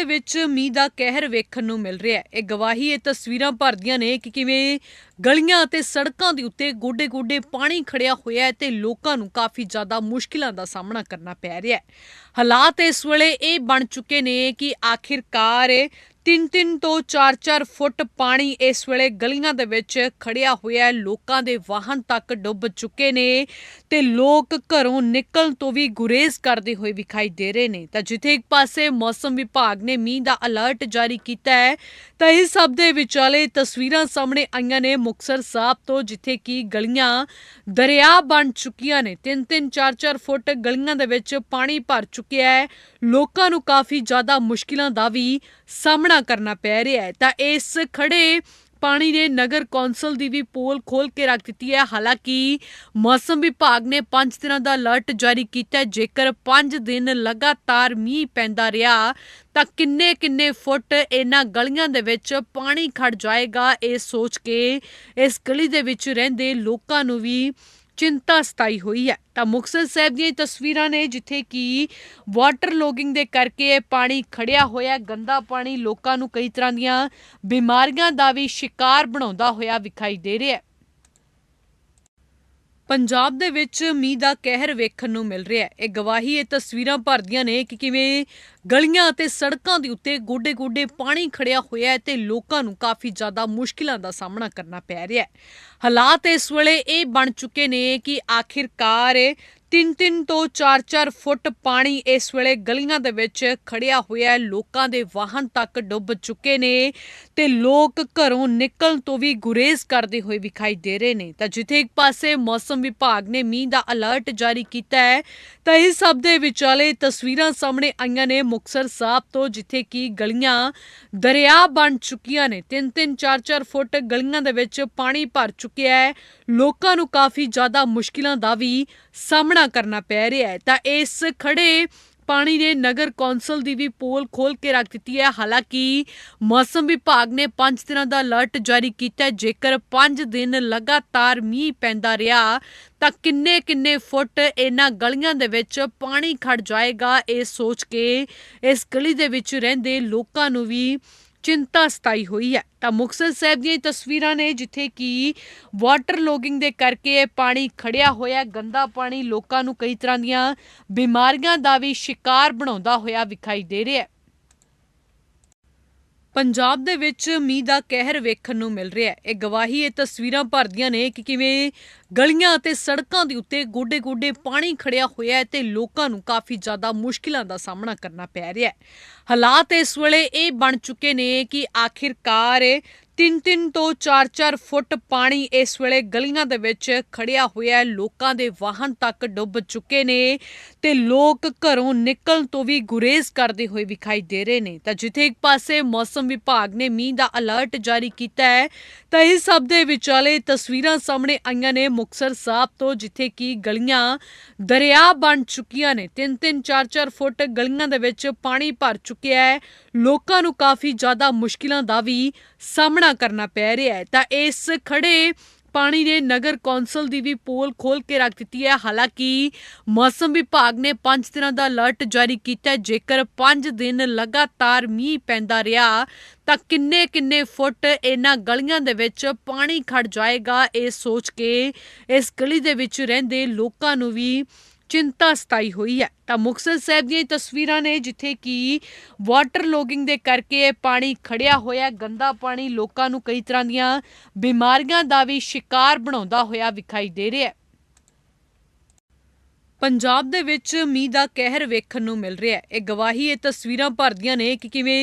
ਦੇ ਵਿੱਚ ਮੀਂਹ ਦਾ ਕਹਿਰ ਵੇਖਣ ਨੂੰ ਮਿਲ ਰਿਹਾ ਹੈ। ਇਹ ਗਵਾਹੀ, ਇਹ ਤਸਵੀਰਾਂ ਭਰਦੀਆਂ ਨੇ ਕਿ ਕਿਵੇਂ ਗਲੀਆਂ ਅਤੇ ਸੜਕਾਂ ਦੇ ਉੱਤੇ ਗੋਡੇ-ਗੋਡੇ ਪਾਣੀ ਖੜਿਆ ਹੋਇਆ ਹੈ ਤੇ ਲੋਕਾਂ ਨੂੰ ਕਾਫੀ ਜ਼ਿਆਦਾ ਮੁਸ਼ਕਿਲਾਂ ਦਾ ਸਾਹਮਣਾ ਕਰਨਾ ਪੈ ਰਿਹਾ ਹੈ। ਹਾਲਾਤ ਇਸ ਵੇਲੇ ਇਹ ਬਣ ਚੁੱਕੇ ਨੇ ਕਿ ਆਖਿਰਕਾਰ 3-3 ਤੋਂ 4-4 ਫੁੱਟ ਪਾਣੀ ਇਸ ਵੇਲੇ ਗਲੀਆਂ ਦੇ ਵਿੱਚ ਖੜਿਆ ਹੋਇਆ ਹੈ। ਲੋਕਾਂ ਦੇ ਵਾਹਨ ਤੱਕ ਡੁੱਬ ਚੁੱਕੇ ਨੇ ਤੇ ਲੋਕ ਘਰੋਂ ਨਿਕਲਣ ਤੋਂ ਵੀ ਗੁਰੇਜ਼ ਕਰਦੇ ਹੋਏ ਵਿਖਾਈ ਦੇ ਰਹੇ ਨੇ। ਤਾਂ ਜਿੱਥੇ ਇੱਕ ਪਾਸੇ ਮੌਸਮ ਵਿਭਾਗ ਨੇ ਮੀਂਹ ਦਾ ਅਲਰਟ ਜਾਰੀ ਕੀਤਾ ਹੈ, ਤਾਂ ਇਸ ਸਭ ਦੇ ਵਿਚਾਲੇ ਤਸਵੀਰਾਂ ਸਾਹਮਣੇ ਆਈਆਂ ਨੇ ਮੁਕਸਰ ਸਾਹਿਬ ਤੋਂ, ਜਿੱਥੇ ਕਿ ਗਲੀਆਂ ਦਰਿਆ ਬਣ ਚੁੱਕੀਆਂ ਨੇ। 3-3 4-4 ਫੁੱਟ ਗਲੀਆਂ ਦੇ ਵਿੱਚ ਪਾਣੀ ਭਰ ਚੁੱਕਿਆ ਹੈ। ਲੋਕਾਂ ਨੂੰ ਕਾਫੀ ਜ਼ਿਆਦਾ ਮੁਸ਼ਕਿਲਾਂ ਦਾ ਵੀ ਸਾਹਮਣਾ ਕਰਨਾ ਪੈ ਰਿਹਾ ਹੈ, ਤਾਂ ਇਸ ਖੜੇ ਪਾਣੀ ਨੇ ਨਗਰ ਕੌਂਸਲ ਦੀ ਵੀ ਪੋਲ ਖੋਲ ਕੇ ਰੱਖ ਦਿੱਤੀ ਹੈ। ਹਾਲਾਂਕਿ ਮੌਸਮ ਵਿਭਾਗ ਨੇ 5 ਦਿਨਾਂ ਦਾ ਅਲਰਟ ਜਾਰੀ ਕੀਤਾ ਜੇਕਰ 5 ਦਿਨ ਲਗਾਤਾਰ ਮੀਂਹ ਪੈਂਦਾ ਰਿਹਾ, ਤਾਂ ਕਿੰਨੇ ਕਿੰਨੇ ਫੁੱਟ ਇਹਨਾਂ ਗਲੀਆਂ ਦੇ ਵਿੱਚ ਪਾਣੀ ਖੜ ਜਾਏਗਾ, ਇਹ ਸੋਚ ਕੇ ਇਸ ਗਲੀ ਦੇ ਵਿੱਚ ਰਹਿੰਦੇ ਲੋਕਾਂ ਨੂੰ ਵੀ ਚਿੰਤਾ ਸਤਾਈ ਹੋਈ ਹੈ। ਤਾਂ ਮੁਕਤਸਰ ਸਾਹਿਬ ਦੀਆਂ ਤਸਵੀਰਾਂ ਨੇ ਜਿੱਥੇ ਕਿ ਵਾਟਰ ਲੋਗਿੰਗ ਦੇ ਕਰਕੇ ਇਹ ਪਾਣੀ ਖੜਿਆ ਹੋਇਆ ਗੰਦਾ ਪਾਣੀ ਲੋਕਾਂ ਨੂੰ ਕਈ ਤਰ੍ਹਾਂ ਦੀਆਂ ਬਿਮਾਰੀਆਂ ਦਾ ਵੀ ਸ਼ਿਕਾਰ ਬਣਾਉਂਦਾ ਹੋਇਆ ਵਿਖਾਈ ਦੇ ਰਿਹਾ ਹੈ। ਪੰਜਾਬ ਦੇ ਵਿੱਚ ਮੀਂਹ ਦਾ ਕਹਿਰ ਵੇਖਣ ਨੂੰ ਮਿਲ ਰਿਹਾ ਹੈ। ਇਹ ਗਵਾਹੀ, ਇਹ ਤਸਵੀਰਾਂ ਭਰਦੀਆਂ ਨੇ ਕਿ ਕਿਵੇਂ ਗਲੀਆਂ ਅਤੇ ਸੜਕਾਂ ਦੇ ਉੱਤੇ ਗੋਡੇ-ਗੋਡੇ ਪਾਣੀ ਖੜਿਆ ਹੋਇਆ ਹੈ ਤੇ ਲੋਕਾਂ ਨੂੰ ਕਾਫੀ ਜ਼ਿਆਦਾ ਮੁਸ਼ਕਿਲਾਂ ਦਾ ਸਾਹਮਣਾ ਕਰਨਾ ਪੈ ਰਿਹਾ ਹੈ। ਹਾਲਾਤ ਇਸ ਵੇਲੇ ਇਹ ਬਣ ਚੁੱਕੇ ਨੇ ਕਿ ਆਖਿਰਕਾਰ 3-3 ਤੋਂ 4-4 ਫੁੱਟ ਪਾਣੀ ਇਸ ਵੇਲੇ ਗਲੀਆਂ ਦੇ ਵਿੱਚ ਖੜਿਆ ਹੋਇਆ ਹੈ। ਲੋਕਾਂ ਦੇ ਵਾਹਨ ਤੱਕ ਡੁੱਬ ਚੁੱਕੇ ਨੇ ਤੇ ਲੋਕ ਘਰੋਂ ਨਿਕਲਣ ਤੋਂ ਵੀ ਗੁਰੇਜ਼ ਕਰਦੇ ਹੋਏ ਵਿਖਾਈ ਦੇ ਰਹੇ ਨੇ। ਤਾਂ ਜਿੱਥੇ ਇੱਕ ਪਾਸੇ ਮੌਸਮ ਵਿਭਾਗ ਨੇ ਮੀਂਹ ਦਾ ਅਲਰਟ ਜਾਰੀ ਕੀਤਾ ਹੈ, ਤਾਂ ਇਸ ਸਭ ਦੇ ਵਿਚਾਲੇ ਤਸਵੀਰਾਂ ਸਾਹਮਣੇ ਆਈਆਂ ਨੇ ਮੁਕਸਰ ਸਾਹਿਬ ਤੋਂ, ਜਿੱਥੇ ਕਿ ਗਲੀਆਂ ਦਰਿਆ ਬਣ ਚੁੱਕੀਆਂ ਨੇ। 3-3 4-4 ਫੁੱਟ ਗਲੀਆਂ ਦੇ ਵਿੱਚ ਪਾਣੀ ਭਰ ਚੁੱਕਿਆ ਹੈ। ਲੋਕਾਂ ਨੂੰ ਕਾਫੀ ਜ਼ਿਆਦਾ ਮੁਸ਼ਕਿਲਾਂ ਦਾ ਵੀ ਸਾਹਮਣਾ ਕਰਨਾ ਪੈ ਰਿਹਾ ਹੈ। ਤਾਂ ਇਸ ਖੜੇ ਪਾਣੀ ਨੇ ਨਗਰ ਕੌਂਸਲ ਦੀ ਵੀ ਪੋਲ ਖੋਲ ਕੇ ਰੱਖ ਦਿੱਤੀ ਹੈ। ਹਾਲਾਂਕਿ ਮੌਸਮ ਵਿਭਾਗ ਨੇ 5 ਦਿਨਾਂ ਦਾ ਅਲਰਟ ਜਾਰੀ ਕੀਤਾ ਜੇਕਰ 5 ਦਿਨ ਲਗਾਤਾਰ ਮੀਂਹ ਪੈਂਦਾ ਰਿਹਾ, ਤਾਂ ਕਿੰਨੇ ਕਿੰਨੇ ਫੁੱਟ ਇਹਨਾਂ ਗਲੀਆਂ ਦੇ ਵਿੱਚ ਪਾਣੀ ਖੜ ਜਾਏਗਾ, ਇਹ ਸੋਚ ਕੇ ਇਸ ਗਲੀ ਦੇ ਵਿੱਚ ਰਹਿੰਦੇ ਲੋਕਾਂ ਨੂੰ ਵੀ ਚਿੰਤਾ ਸਤਾਈ ਹੋਈ ਹੈ। ਤਾਂ ਮੁਕਤਸਰ ਸਾਹਿਬ ਦੀਆਂ ਇਹ ਤਸਵੀਰਾਂ ਨੇ ਜਿੱਥੇ ਕਿ ਵਾਟਰ ਲੋਗਿੰਗ ਦੇ ਕਰਕੇ ਪਾਣੀ ਖੜਿਆ ਹੋਇਆ ਗੰਦਾ ਪਾਣੀ ਲੋਕਾਂ ਨੂੰ ਕਈ ਤਰ੍ਹਾਂ ਦੀਆਂ ਬਿਮਾਰੀਆਂ ਦਾ ਵੀ ਸ਼ਿਕਾਰ ਬਣਾਉਂਦਾ ਹੋਇਆ ਵਿਖਾਈ ਦੇ ਰਿਹਾ ਹੈ। ਪੰਜਾਬ ਦੇ ਵਿੱਚ ਮੀਂਹ ਦਾ ਕਹਿਰ ਵੇਖਣ ਨੂੰ ਮਿਲ ਰਿਹਾ ਹੈ। ਇਹ ਗਵਾਹੀ, ਇਹ ਤਸਵੀਰਾਂ ਭਰਦੀਆਂ ਨੇ ਕਿ ਕਿਵੇਂ ਗਲੀਆਂ ਅਤੇ ਸੜਕਾਂ ਦੇ ਉੱਤੇ ਗੋਡੇ-ਗੋਡੇ ਪਾਣੀ ਖੜਿਆ ਹੋਇਆ ਹੈ ਤੇ ਲੋਕਾਂ ਨੂੰ ਕਾਫੀ ਜ਼ਿਆਦਾ ਮੁਸ਼ਕਿਲਾਂ ਦਾ ਸਾਹਮਣਾ ਕਰਨਾ ਪੈ ਰਿਹਾ ਹੈ। ਹਾਲਾਤ ਇਸ ਵੇਲੇ ਇਹ ਬਣ ਚੁੱਕੇ ਨੇ ਕਿ ਆਖਿਰਕਾਰ 3-3 ਤੋਂ 4-4 ਫੁੱਟ ਪਾਣੀ ਇਸ ਵੇਲੇ ਗਲੀਆਂ ਦੇ ਵਿੱਚ ਖੜਿਆ ਹੋਇਆ ਹੈ। ਲੋਕਾਂ ਦੇ ਵਾਹਨ ਤੱਕ ਡੁੱਬ ਚੁੱਕੇ ਨੇ ਤੇ ਲੋਕ ਘਰੋਂ ਨਿਕਲਣ ਤੋਂ ਵੀ ਗੁਰੇਜ਼ ਕਰਦੇ ਹੋਏ ਵਿਖਾਈ ਦੇ ਰਹੇ ਨੇ। ਤਾਂ ਜਿੱਥੇ ਇੱਕ ਪਾਸੇ ਮੌਸਮ ਵਿਭਾਗ ਨੇ ਮੀਂਹ ਦਾ ਅਲਰਟ ਜਾਰੀ ਕੀਤਾ ਹੈ, ਤਾਂ ਇਸ ਸਭ ਦੇ ਵਿਚਾਲੇ ਤਸਵੀਰਾਂ ਸਾਹਮਣੇ ਆਈਆਂ ਨੇ ਮੁਕਸਰ ਸਾਹਿਬ ਤੋਂ, ਜਿੱਥੇ ਕਿ ਗਲੀਆਂ ਦਰਿਆ ਬਣ ਚੁੱਕੀਆਂ ਨੇ। 3-3 4-4 ਫੁੱਟ ਗਲੀਆਂ ਦੇ ਵਿੱਚ ਪਾਣੀ ਭਰ ਚੁੱਕਿਆ ਹੈ। ਲੋਕਾਂ ਨੂੰ ਕਾਫੀ ਜ਼ਿਆਦਾ ਮੁਸ਼ਕਿਲਾਂ ਦਾ ਵੀ ਸਾਹਮਣਾ ਕਰਨਾ ਪੈ ਰਿਹਾ ਹੈ, ਤਾਂ ਇਸ ਖੜੇ ਪਾਣੀ ਨੇ ਨਗਰ ਕੌਂਸਲ ਦੀ ਵੀ ਪੋਲ ਖੋਲ ਕੇ ਰੱਖ ਦਿੱਤੀ ਹੈ। ਹਾਲਾਂਕਿ ਮੌਸਮ ਵਿਭਾਗ ਨੇ 5 ਦਿਨਾਂ ਦਾ ਅਲਰਟ ਜਾਰੀ ਕੀਤਾ ਹੈ। ਜੇਕਰ 5 ਦਿਨ ਲਗਾਤਾਰ ਮੀਂਹ ਪੈਂਦਾ ਰਿਹਾ, ਤਾਂ ਕਿੰਨੇ ਕਿੰਨੇ ਫੁੱਟ ਇਹਨਾਂ ਗਲੀਆਂ ਦੇ ਵਿੱਚ ਪਾਣੀ ਖੜ ਜਾਏਗਾ, ਇਹ ਸੋਚ ਕੇ ਇਸ ਗਲੀ ਦੇ ਵਿੱਚ ਰਹਿੰਦੇ ਲੋਕਾਂ ਨੂੰ ਵੀ ਚਿੰਤਾ ਸਤਾਈ ਹੋਈ ਹੈ। ਤਾਂ ਮੁਕਤਸਰ ਸਾਹਿਬ ਦੀਆਂ ਤਸਵੀਰਾਂ ਨੇ ਜਿੱਥੇ ਕਿ ਵਾਟਰ ਲੋਗਿੰਗ ਦੇ ਕਰਕੇ ਪਾਣੀ ਖੜਿਆ ਹੋਇਆ ਗੰਦਾ ਪਾਣੀ ਲੋਕਾਂ ਨੂੰ ਕਈ ਤਰ੍ਹਾਂ ਦੀਆਂ ਬਿਮਾਰੀਆਂ ਦਾ ਵੀ ਸ਼ਿਕਾਰ ਬਣਾਉਂਦਾ ਹੋਇਆ ਵਿਖਾਈ ਦੇ ਰਿਹਾ ਹੈ। ਪੰਜਾਬ ਦੇ ਵਿੱਚ ਮੀਂਹ ਦਾ ਕਹਿਰ ਵੇਖਣ ਨੂੰ ਮਿਲ ਰਿਹਾ ਹੈ। ਇਹ ਗਵਾਹੀ ਇਹ ਤਸਵੀਰਾਂ ਭਰਦੀਆਂ ਨੇ ਕਿ ਕਿਵੇਂ